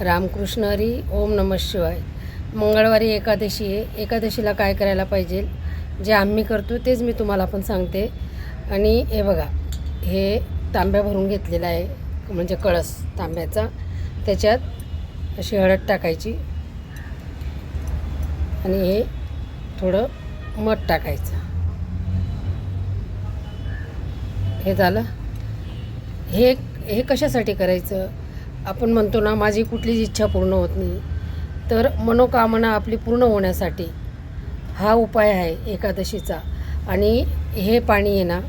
रामकृष्ण हरी ओम नम शिवाय. मंगळवारी एकादशी आहे. एकादशीला काय करायला पाहिजे? जे आम्ही करतो तेच मी तुम्हाला पण सांगते. आणि हे बघा हे तांब्या भरून घेतलेला आहे म्हणजे कळस तांब्याचा. त्याच्यात अशी हळद टाकायची. आणि हे थोडं मध टाकायचं. हे झालं. हे हे कशासाठी करायचं? आपण म्हणतो ना माझी कुठलीच इच्छा पूर्ण होत नाही. तर मनोकामना आपली पूर्ण होण्यासाठी हा उपाय आहे एकादशीचा. आणि हे पाणी आहे ना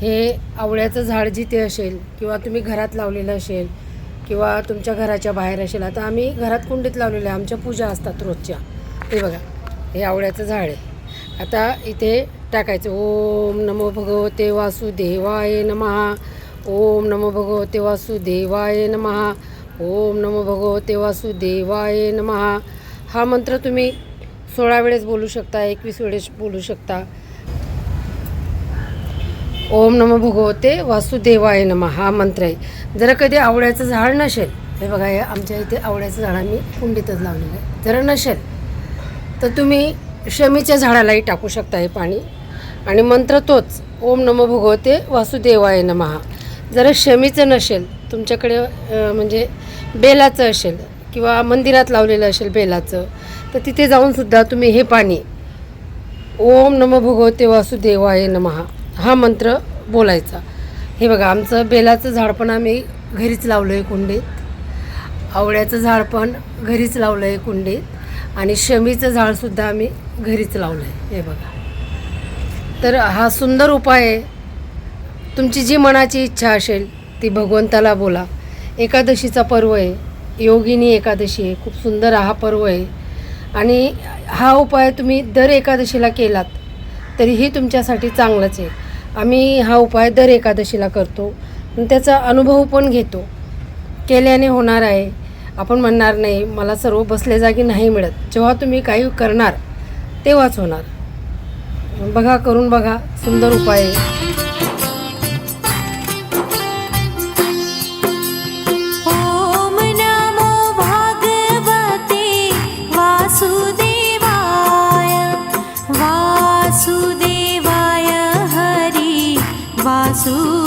हे आवळ्याचं झाड जिथे असेल किंवा तुम्ही घरात लावलेलं असेल किंवा तुमच्या घराच्या बाहेर असेल आता आम्ही घरात कुंडीत लावलेलं आहे आमच्या पूजा असतात रोजच्या. हे बघा हे आवळ्याचं झाड आहे. आता इथे टाकायचं ओम नमो भगवते वासुदेवाय नमहा ओम नमो भगवते वासुदेवाय नमः. ओम नमो भगवते वासुदेवाय नमहा हा मंत्र तुम्ही सोळा वेळेस बोलू शकता एकवीस वेळेस बोलू शकता. ओम नमो भगवते वासुदेवाय नमहा हा मंत्र आहे. जरा कधी आवळ्याचं झाड नसेल हे बघा हे आमच्या इथे आवळ्याचं झाड आम्ही कुंडीतच लावलेलं आहे. जर नसेल तर तुम्ही शमीच्या झाडालाही टाकू शकता हे पाणी. आणि मंत्र तोच ओम नमो भगवते वासुदेवाय नमहा जरा शमीचं नसेल तुमच्याकडे म्हणजे बेलाचं असेल किंवा मंदिरात लावलेलं असेल बेलाचं तर तिथे जाऊनसुद्धा तुम्ही हे पाणी ओम नमो भगवते वासुदेवाय नमः हा मंत्र बोलायचा. हे बघा आमचं बेलाचं झाड पण आम्ही घरीच लावलं आहे कुंडीत. आवळ्याचं झाड पण घरीच लावलं आहे कुंडीत आणि शमीचं झाडसुद्धा आम्ही घरीच लावलं आहे हे बघा. तर हा सुंदर उपाय आहे. तुमची जी मनाची इच्छा असेल ती भगवंताला बोला. एकादशीचा पर्व आहे. योगिनी एकादशी आहे. खूप सुंदर हा पर्व आहे. आणि हा उपाय तुम्ही दर एकादशीला केलात तरीही तुमच्यासाठी चांगलंच आहे. आम्ही हा उपाय दर एकादशीला करतो. आणि त्याचा अनुभव पण घेतो. केल्याने होणार आहे. आपण म्हणणार नाही मला सर्व बसल्या जागी नाही मिळत. जेव्हा तुम्ही काही करणार तेव्हाच होणार. बघा करून बघा. सुंदर उपाय आहे. वासुदेवाय वासुदेवाय हरि वासु